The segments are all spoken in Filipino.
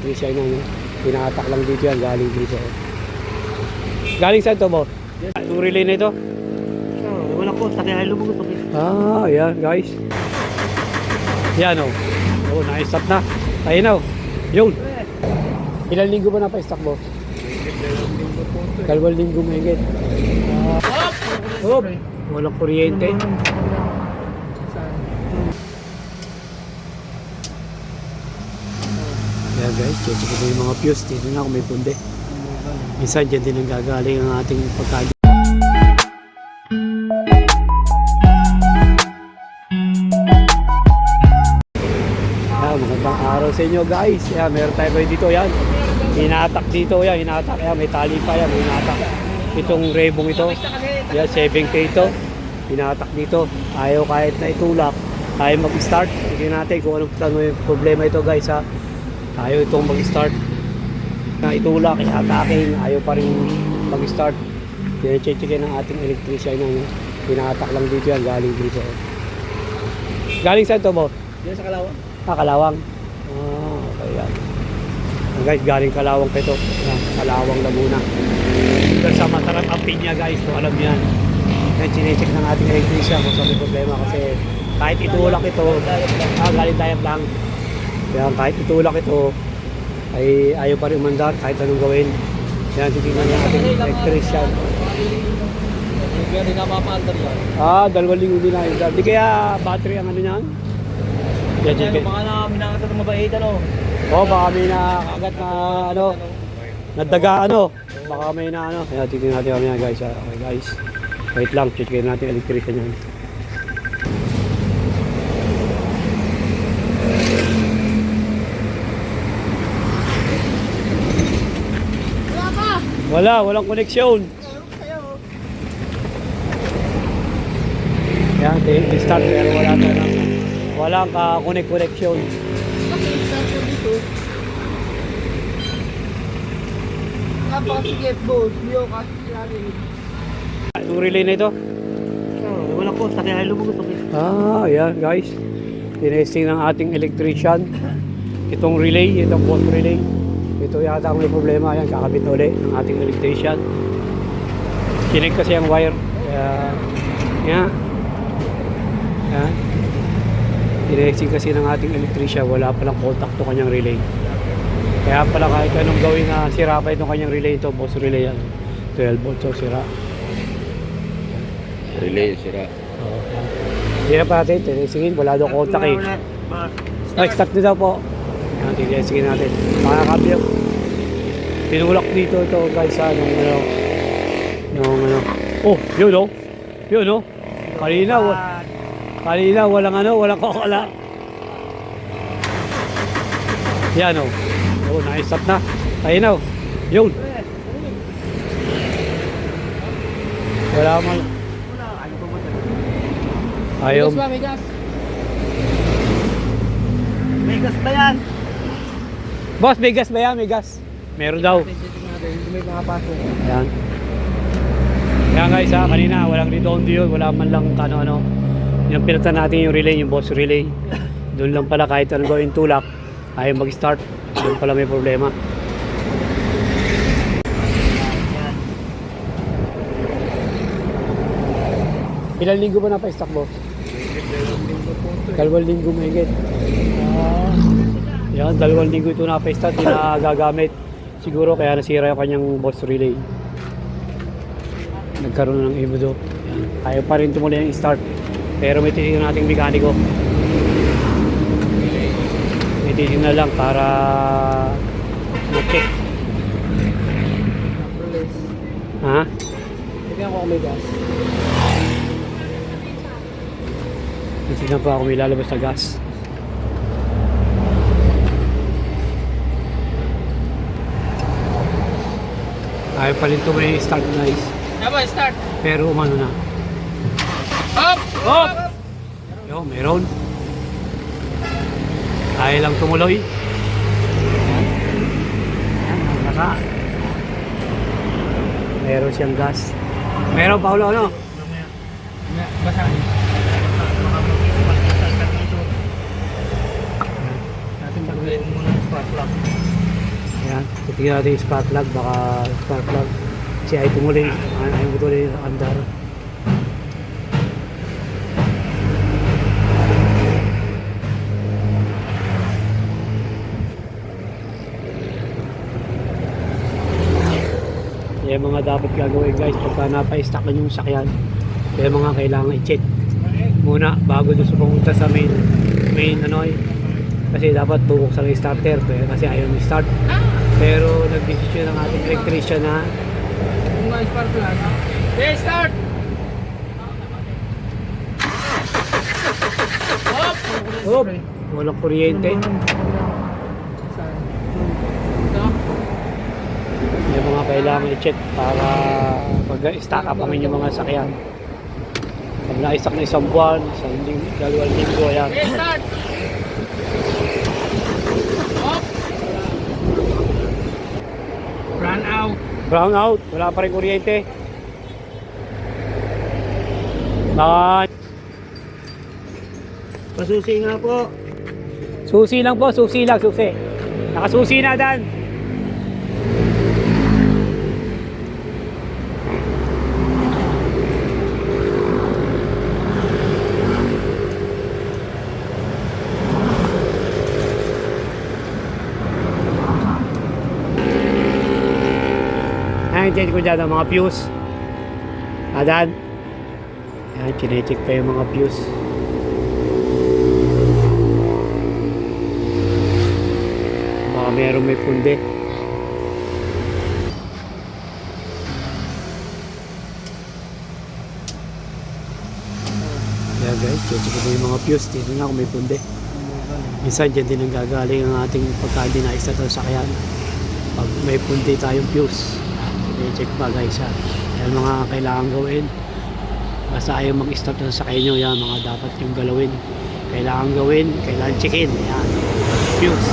electrician na yun. Pinatak lang dito yan, galing dito. Galing saan to mo? Yung relay na ito? Oh, wala po, sa kaya lumugot ako. Ah, ayan guys. Yan o. Oh. oh, na-stop na. Ayun o. Yun. Ilang linggo ba na pa-stop mo? Dalawang linggo mahigit. Ah. Oh, walang kuryente. Ayan guys, check ko yung mga fuse. Dito na kung may pundi. Minsan dyan din ang gagaling ang ating pagkain. Yan, magandang araw sa inyo guys. Yan, meron tayo kayo dito. Yan. Hinatak dito. Yan, hinatak. Yan, may tali pa yan. Hinatak. Itong rebong ito. Yan, 7K ito. Hinatak dito. Ayaw kahit na itulak. Ayaw mag-start. Tingnan natin kung anong ano problema ito guys ha. Ayaw itong mag-start. Na itulak, ihatakin. Ayaw pa rin mag-start. Yan, ng ating electrician na hinatak lang dito yan. Galing dito. Galing saan to mo? Yan sa Kalawa. Ah, Kalawang. Ah, okay yan. Ah, guys, galing Kalawang pa ito. Yan, Kalawang Laguna. Dito sa Matarang Ampinya guys, kung alam yan. Yan, chinecheck ng ating electrician kung saan may problema kasi kahit itulak ito, ah, galing dayag lang. Yan, kahit itulak ito, ay ayaw pa rin umandar kahit anong gawin. Yan, titignan ng ating electrician. Kaya di na mapaandar yan. Ah, dalawang linggo din na yun. Di kaya battery ang ano niyan? Yan, Kaya yung mga na minakata ng mabait ano. Oo, baka may nakakagat na ano, nadaga ano. Baka may na ano. Kaya titignan natin kami guys. ah. Okay guys. Wait lang, checkin natin yung electrician yan. Wala, walang koneksyon. Yan, start pero wala na lang. Walang ka-connect connection. Napakasigit, boss. Yo, kasi sinabi. Yung relay na ito? Wala po, sa kaya lumugot ako. Ah, ayan guys. Tinesting ng ating electrician. Itong relay, itong boss relay. Ito yata ang may problema. Ayan, kakabit ulit ng ating electrician. Kinig kasi ang wire. Kaya, yan. Yan. Tinesting kasi ng ating electrician. Wala palang contact to kanyang relay. Kaya pala kahit anong gawin na sira pa itong kanyang relay ito, boss relay yan. 12 volts so sira. Relay sira. Oo. Hindi na pa natin, tinisingin, wala daw contact eh. Ay, start na daw po. Yan, tinisingin natin. Mga kabyo. Pinulak dito ito guys sa nung ano. Nung ano. Oh, yun oh. Yun oh. Kanina, wa, kanina walang ano, walang kokala. Yan oh. Oh, na-stop na. Ayun oh. Yun. Wala man. Ayaw. May gas ba yan? Boss, may gas ba yan? May gas. Meron daw. May makapasok. Ayan. Kaya guys ha, kanina walang redondo yun, wala man lang kano ano. Yung pinatan natin yung relay, yung boss relay. Doon lang pala kahit ano gawin tulak, ayaw mag-start. Doon pala may problema. Ilang linggo ba na pa-stock mo? Dalawang linggo mahigit. Ah, yan, dalawang linggo ito na pa-stock, di na gagamit. Siguro kaya nasira yung kanyang boss relay. Nagkaroon na ng ibudo. Yan. Ayaw pa rin tumuloy ang start. Pero may titignan nating mekaniko. May titignan lang para mag-check. Ha? Tignan ko kung may gas. Titignan pa ako may lalabas na gas. Ayaw pa rin may start guys. Tama, start. Pero umano na. Up! Up! Yo, meron. Kaya lang tumuloy. Naka. Meron siyang gas. Meron, Paulo, ano? Basa. Natin gagawin muna ng spark plug. Tingnan natin yung spark plug, baka spark plug. Kasi ay tumuloy, ay, tumuloy andar. Kaya mga dapat gagawin guys pagka napa-stack na yung sakyan. Kaya mga kailangan i-check muna bago sa pumunta sa main main ano eh. Kasi dapat bubuksan yung starter pero kasi ayaw ni start. Pero nagdesisyon ng ating electrician na. Okay, start! Up! oh, walang kuryente. Yung mga kailangan i-check para pag-stack up ang inyong mga sakyan. Pag na-stack na isang buwan, isang dalawang linggo, ayan. Okay, start! Run out. Brown out, wala pa rin kuryente. Baka Pasusi nga po. susi lang po, susi lang, susi. Nakasusi na dan. Ayan, check ko dyan ang mga fuse. Adan. Ayan, chinecheck pa yung mga fuse. Baka meron may pundi. Yeah guys, check ko yung mga fuse. Dito nga kung may pundi. Minsan dyan din ang gagaling ang ating pagka hindi na-isa sa sakyan. Pag may pundi tayong fuse. I-check pa guys ha. Yan mga kailangan gawin. Basta ayaw mag-start sa sakyan nyo. Yan mga dapat yung galawin. Kailangan gawin. Kailangan checkin. Yan. Fuse.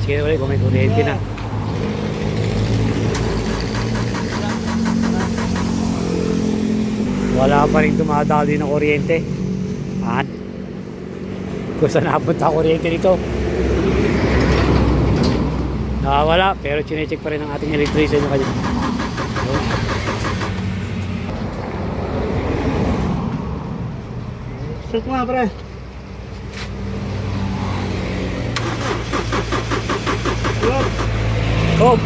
Sige ulit kung may kuryente na. Wala pa rin dumadali ng kuryente. Ah. Kung saan napunta ang kuryente nito. Nakawala, pero chinecheck pa rin ng ating electrician yung kanya. Start mo nga pre. Oh!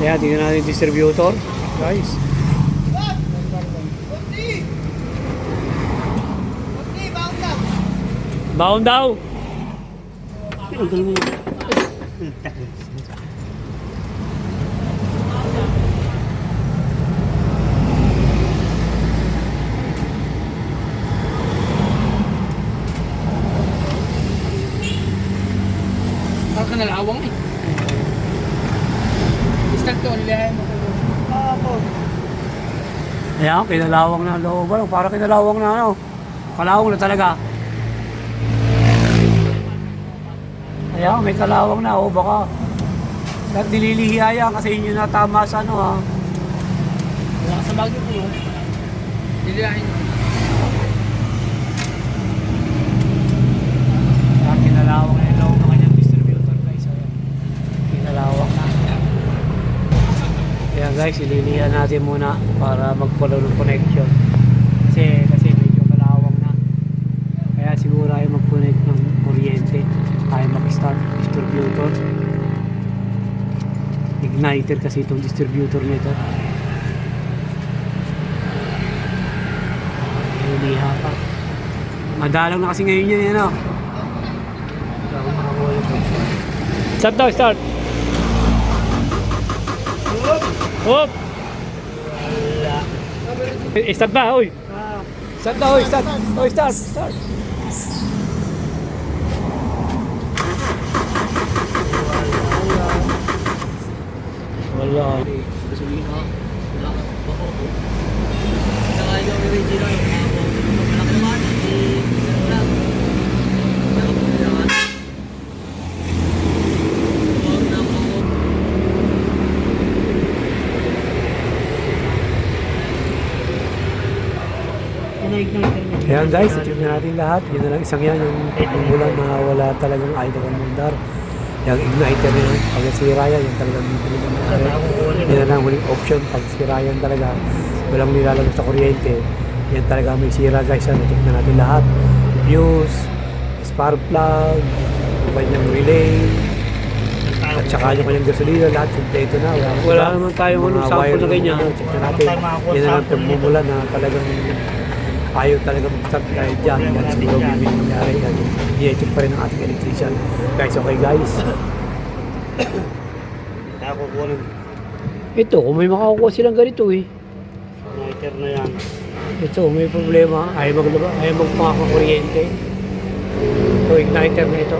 Kaya tingnan natin yung distributor. Guys. Bound daw! Parang ka nalawang eh. Start to. Ako. Ayan, kinalawang na loob. Ano, parang kinalawang na ano. Kalawang na talaga. Ayan, may kalawang na. O baka. At nililihiya yan kasi yun yung natama sa ano ha. Wala ka sa bagyo ko. Nilayan mo. Ayan, kinalawang na yung loob ng kanyang distributor guys. Ayan. Kinalawang na. Ayan guys, ililihan natin muna para mag-follow ng connection. Kasi, kasi medyo kalawang na. Kaya siguro ay mag-connect ng kuryente. Tayo mag-start distributor. Igniter kasi itong distributor nito. Ililiha pa. Madalang na kasi ngayon yun, ano? Start daw, start. Hop! Eh, start ba, oy? Start na, oy, start. Oy, start, start. Wala. Gasolina. Wala ka. Bako. Saka yung original. Wala ka naman. Eh, wala. Wala pa kailangan. Huwag na ako. Ayan guys, i-check na natin lahat. Yun na lang isang yan, yung pagmumulan na wala talagang idol ang mandar. Yung igniter na yan, pag sira yan, yung talagang bibili na may Yan na lang huling option, pag sira yan talaga, walang nilalabas sa kuryente. Yan talaga may sira guys, check na natin lahat. Fuse, spark plug, kanyang relay, at saka yung kanyang gasolina, lahat kompleto na. Wala, Wala naman tayong Mga anong sample na ganyan. ano, Check na natin. Yan na lang pagmumula na talagang ayaw talaga mag-start dahil dyan. Yan siguro bibili nangyari. Yan. I-check pa rin ang ating electrician. Guys, okay guys. Nakakukuha ng Ito, kung may makakuha silang ganito eh. igniter na yan. Ito, may problema. Ayaw maglaba, ayaw magpangako kuryente. Ito, igniter na ito.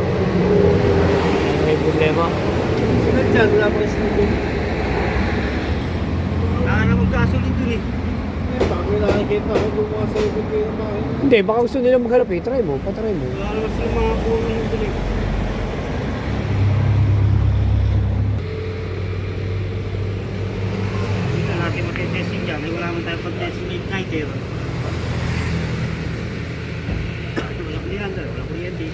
May problema. Dyan, wala pa kasi nito. Baka na magkasolid dun eh. Bago nakikita ko kung mga sa likod ko yung Hindi, baka gusto nila maghanap eh. Try mo, patry mo. Naman sila mga kuha ng eh. Hindi na natin matitesting dyan. Eh, wala naman tayo pag-testing ng igniter. Wala kuryente, wala kuryente.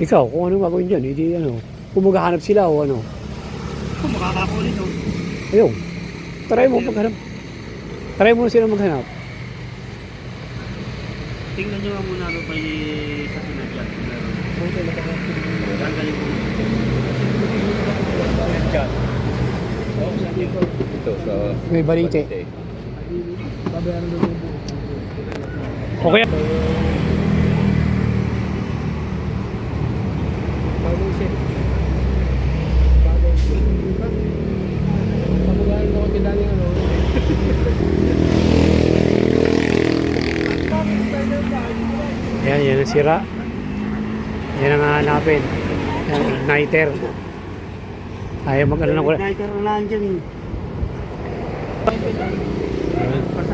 Ikaw, kung anong gagawin dyan, hindi ano. Kung maghahanap sila o ano. Kung makakakulit oh. Ayun. Try mo maghanap. Try mo sila maghanap. Tingnan nyo nga muna ito kay sa sinadyan. Tanggalin ko. Ito sa May balite. Babayaran doon yung Okay. Bago siya. Bago siya. Pamugahan mo ko tindahan yung ano. Ayan, yan ang sira. Yan ang hanapin. Yan, igniter. Ayaw mag-ano ng wala. Igniter na lang dyan.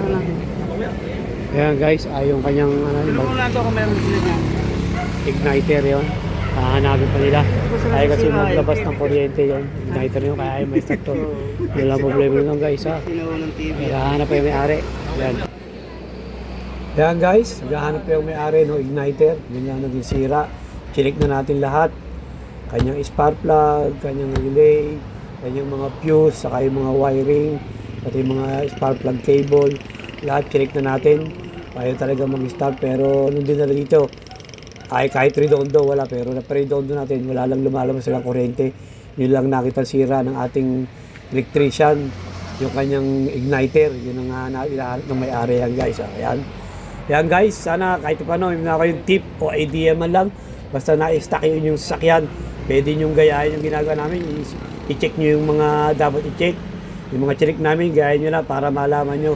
Lang. Ayan guys, ay yung kanyang ano, Ano mag- dyan. igniter yon. Hahanapin pa nila. Ay kasi maglabas ng kuryente yon. Igniter yun, kaya ayaw may start to. Wala problema nun guys ha. Naghahanap pa yung may-ari. Yan. Yan guys, naghahanap pa yung may-ari no igniter. Yun lang naging sira. Chinik na natin lahat. Kanyang spark plug, kanyang relay, kanyang mga fuse, saka yung mga wiring, pati yung mga spark plug cable. Lahat chinik na natin. Ayaw talaga mag-start pero nung dinala dito, ay kahit redondo wala pero na redondo natin wala lang lumalabas silang kuryente yun lang nakita sira ng ating electrician yung kanyang igniter yun ang uh, hinahanap ng may-ari yan guys ah. Yan guys sana kahit paano may mga kayong tip o idea man lang basta na-stack yun yung sasakyan pwede nyo gayahin yung ginagawa namin. I-check nyo yung mga dapat i-check. Yung mga check namin gayahin nyo lang para malaman nyo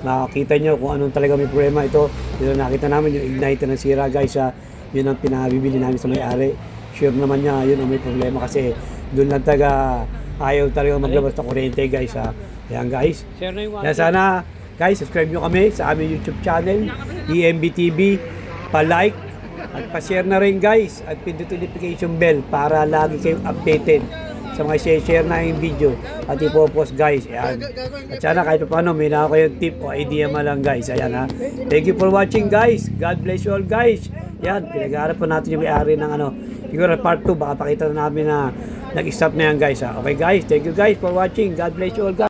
makakita nyo kung anong talaga may problema. Ito yun nakita namin yung igniter na sira guys ah. yun ang pinabibili namin sa may-ari. Sure naman niya yun ang may problema kasi doon lang taga ayaw talaga maglabas ng kuryente guys ha yan guys. Na yan sana guys subscribe nyo kami sa aming youtube channel EMB TV pa-like at pa-share na rin guys. At pindutin notification bell para lagi kayong updated sa mga share na yung video. At ipopost guys. Yan at sana kahit paano may na kayong tip o idea man lang guys. Ayan ha. Thank you for watching guys. God bless you all guys. Yan pinag-aarap pa natin yung may-ari ng ano. Siguro part 2 baka pakita na namin na nag-stop na yan guys ha. Okay guys. Thank you guys for watching. God bless you all guys